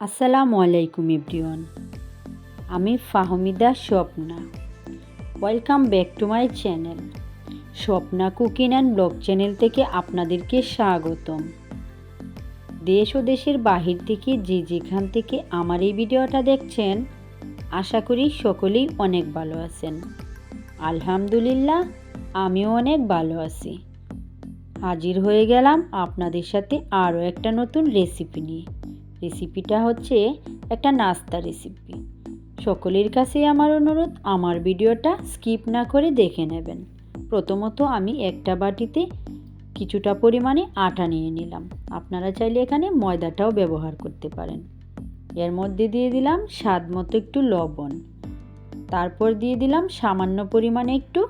আসসালামু আলাইকুম এভরিওয়ান। আমি Fahmida Swapna. Welcome back to my channel. Swapna cooking and blog channel থেকে আপনাদেরকে স্বাগতম। দেশ ও দেশের বাহির থেকে যে যেখান থেকে আমার এই ভিডিওটা দেখছেন, আশা করি সকলেই অনেক ভালো আছেন। আলহামদুলিল্লাহ, আমিও অনেক ভালো আছি। হাজির হয়ে গেলাম আপনাদের সাথে আরও একটা নতুন রেসিপি নিয়ে। রেসিপিটা হচ্ছে একটা নাস্তা রেসিপি। সকলের কাছে আমার অনুরোধ, আমার ভিডিওটা স্কিপ না করে দেখে নেবেন। প্রথমত আমি একটা বাটিতে কিছুটা পরিমাণে আটা নিয়ে নিলাম। আপনারা চাইলে এখানে ময়দাটাও ব্যবহার করতে পারেন। এর মধ্যে দিয়ে দিলাম স্বাদ মতো একটু লবণ। তারপর দিয়ে দিলাম সামান্য পরিমাণে একটু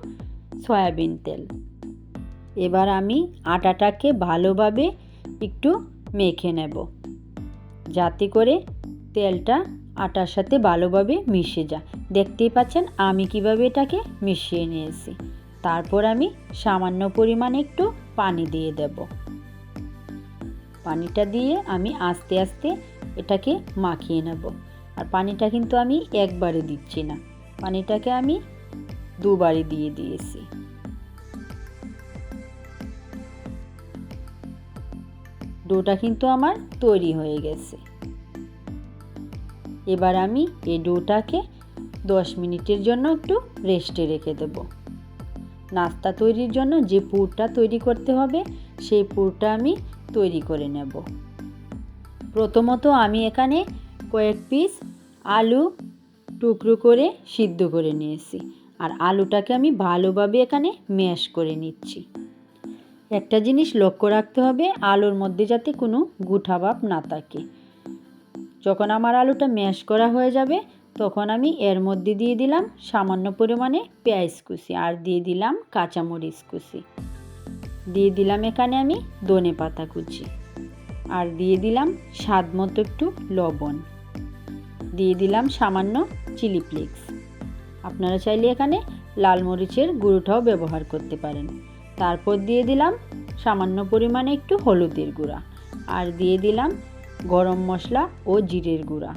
সয়াবিন তেল। এবার আমি আটাটাকে ভালোভাবে একটু মেখে নেব। যাতে করে তেলটা আটার সাথে ভালোভাবে মিশে যায়। দেখতেই পাচ্ছেন, আমি কীভাবে এটাকে মিশিয়ে নিয়েছি। তারপর আমি সামান্য পরিমাণে একটু পানি দিয়ে দেব। পানিটা দিয়ে আমি আস্তে আস্তে এটাকে মাখিয়ে নেব। আর পানিটা কিন্তু আমি একবারে দিচ্ছি না। পানিটাকে আমি দুবারে দিয়ে দিয়েছি। ডোটা কিন্তু আমার তৈরি হয়ে গেছে। এবার আমি এই ডোটাকে দশ মিনিটের জন্য একটু রেস্টে রেখে দেব। নাস্তা তৈরির জন্য যে পুরটা তৈরি করতে হবে, সেই পুরটা আমি তৈরি করে নেব। প্রথমত আমি এখানে কয়েক পিস আলু টুকরো করে সিদ্ধ করে নিয়েছি। আর আলুটাকে আমি ভালোভাবে এখানে ম্যাশ করে নিচ্ছি। একটা জিনিস লক্ষ্য রাখতে হবে, আলুর মধ্যে যাতে কোনো গুঠা ভাব না থাকে। যখন আমার আলুটা ম্যাশ করা হয়ে যাবে, তখন আমি এর মধ্যে দিয়ে দিলাম সামান্য পরিমাণে পেঁয়াজ কুচি আর দিয়ে দিলাম কাঁচামরিচ কুচি। দিয়ে দিলাম এখানে আমি ধনে পাতা কুচি আর দিয়ে দিলাম স্বাদ মতো একটু লবণ। দিয়ে দিলাম সামান্য চিলি ফ্লেক্স। আপনারা চাইলে এখানে লাল মরিচের গুঁড়োটাও ব্যবহার করতে পারেন। তারপর দিয়ে দিলাম সামান্য পরিমাণে একটু হলুদের গুঁড়া। আর দিয়ে দিলাম গরম মশলা ও জিরের গুঁড়া।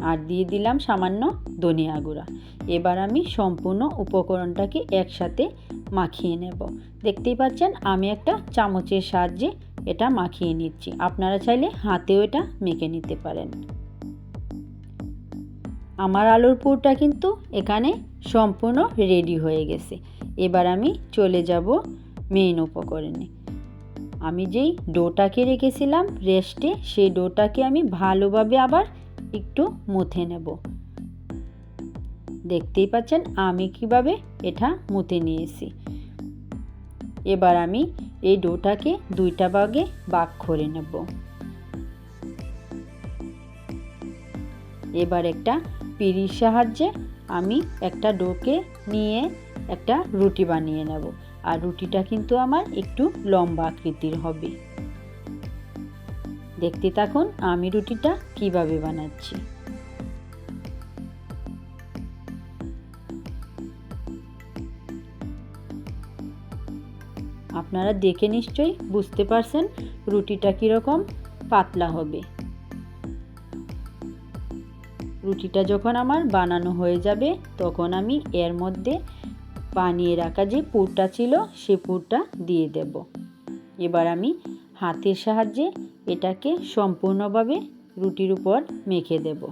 আর দিয়ে দিলাম সামান্য ধনিয়া গুঁড়া। এবার আমি সম্পূর্ণ উপকরণটাকে একসাথে মাখিয়ে নেব। দেখতেই পাচ্ছেন, আমি একটা চামচের সাহায্যে এটা মাখিয়ে নিচ্ছি। আপনারা চাইলে হাতেও এটা মেখে নিতে পারেন। আমার আলুর পুরটা কিন্তু এখানে সম্পূর্ণ রেডি হয়ে গেছে। এবার আমি চলে যাব মেইন উপকরণে। আমি যেই ডোটাকে রেখেছিলাম রেস্টে সেই ডোটাকে আমি ভালোভাবে আবার একটু মুথে নেব। দেখতেই পাচ্ছেন, আমি কীভাবে এটা মুথে নিয়েছি। এবার আমি এই ডোটাকে দুইটা ভাগে বাগ করে নেব। এবার একটা পিড়ির সাহায্যে আমি একটা ডোকে নিয়ে একটা রুটি বানিয়ে নেব। আর রুটিটা কিন্তু আমার একটু লম্বা আকৃতির হবে। দেখতে থাকুন আমি রুটিটা কীভাবে বানাচ্ছি। আপনারা দেখে নিশ্চয়ই বুঝতে পারছেন রুটিটা কীরকম পাতলা হবে। রুটিটা যখন আমার বানানো হয়ে যাবে, তখন আমি এর মধ্যে বানিয়ে রাখা যে পুরটা ছিল, সে পুরটা দিয়ে দেব। এবার আমি হাতের সাহায্যে এটাকে সম্পূর্ণভাবে রুটির উপর মেখে দেব।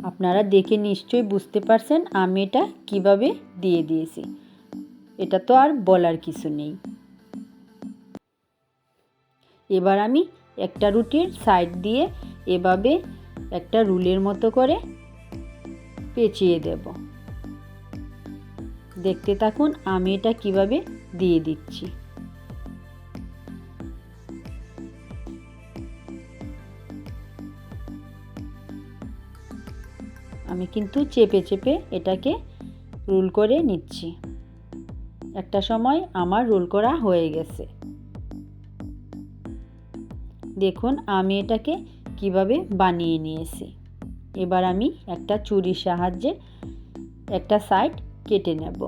আপনারা দেখে নিশ্চয়ই বুঝতে পারছেন আমি এটা কীভাবে দিয়ে দিয়েছি। এটা তো আর বলার কিছু নেই। এবার আমি একটা রুটির সাইড দিয়ে এভাবে একটা রুলের মতো করে পেঁচিয়ে দেব। দেখতে থাকুন, আমি এটা কীভাবে দিয়ে দিচ্ছি। আমি কিন্তু চেপে চেপে এটাকে রোল করে নিচ্ছি। একটা সময় আমার রোল করা হয়ে গেছে। দেখুন, আমি এটাকে কীভাবে বানিয়ে নিয়েছি। এবার আমি একটা চুরির সাহায্যে একটা সাইড কেটে নেব।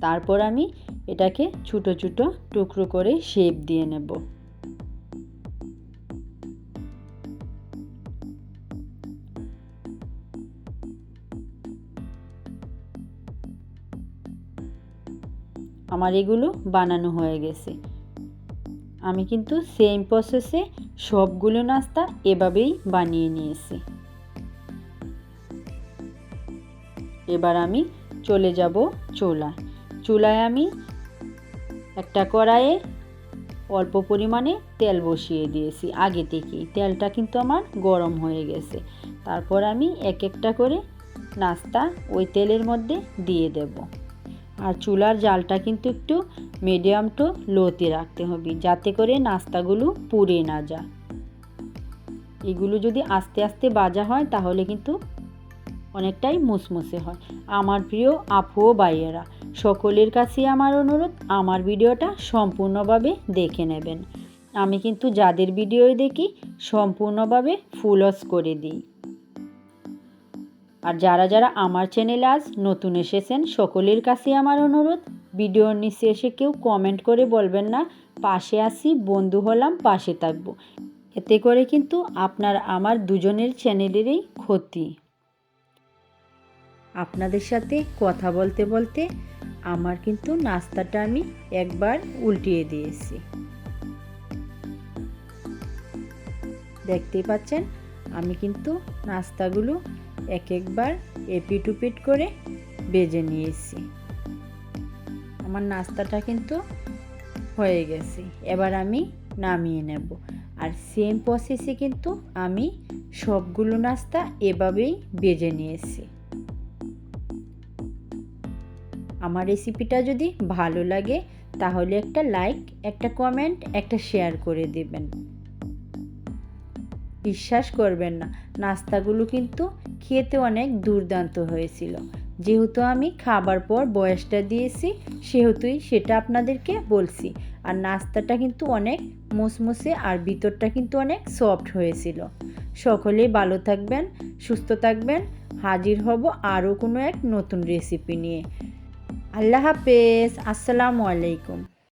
তারপর আমি এটাকে ছোটো ছোটো টুকরো করে শেপ দিয়ে নেব। আমার এগুলো বানানো হয়ে গেছে। আমি কিন্তু সেম প্রসেসে সবগুলো নাস্তা এভাবেই বানিয়ে নিয়েছি। এবার আমি চলে যাব চুলায়। চুলায় আমি একটা কড়াইয়ে অল্প পরিমাণে তেল বসিয়ে দিয়েছি আগে থেকেই। তেলটা কিন্তু আমার গরম হয়ে গেছে। তারপর আমি এক একটা করে নাস্তা ওই তেলের মধ্যে দিয়ে দেব। আর চুলার জালটা কিন্তু একটু মিডিয়াম টু লোতে রাখতে হবে, যাতে করে নাস্তাগুলো পুড়ে না যায়। এগুলো যদি আস্তে আস্তে বাজা হয়, তাহলে কিন্তু অনেকটাই মুসমুসে হয়। আমার প্রিয় আপু ও বাইয়েরা সকলের কাছে আমার অনুরোধ, আমার ভিডিওটা সম্পূর্ণভাবে দেখে নেবেন। আমি কিন্তু যাদের ভিডিও দেখি, সম্পূর্ণভাবে ফুলস করে দিই। আর যারা যারা আমার চ্যানেলে আজ নতুন এসেছেন, সকলের কাছে আমার অনুরোধ, ভিডিওর নিচে এসে কেউ কমেন্ট করে বলবেন না, পাশে আসি বন্ধু হলাম, পাশে থাকব। এতে করে কিন্তু আপনার আমার দুজনের চ্যানেলেরই ক্ষতি। আপনাদের সাথে কথা বলতে বলতে আমার কিন্তু নাস্তাটা আমি একবার উল্টিয়ে দিয়েছি। দেখতেই পাচ্ছেন, আমি কিন্তু নাস্তাগুলো এক একবার এপিট উপিট করে বেজে নিয়েছি। আমার নাস্তাটা কিন্তু হয়ে গেছে। এবার আমি নামিয়ে নেব। আর সেম প্রসেসে কিন্তু আমি সবগুলো নাস্তা এভাবেই বেজে নিয়েছি। আমার রেসিপিটা যদি ভালো লাগে, তাহলে একটা লাইক একটা কমেন্ট একটা শেয়ার করে দেবেন। বিশ্বাস করবেন না। নাস্তাগুলো কিন্তু খেতে অনেক দুর্দান্ত হয়েছিল। যেহেতু আমি খাবার পর বয়সটা দিয়েছি, সেহেতুই সেটা আপনাদেরকে বলছি। আর নাস্তাটা কিন্তু অনেক মুসমুসে আর ভিতরটা কিন্তু অনেক সফট হয়েছিল। সকলেই ভালো থাকবেন, সুস্থ থাকবেন। হাজির হব আরও কোনো এক নতুন রেসিপি নিয়ে। আল্লাহ হাফেজ। আসসালামু আলাইকুম।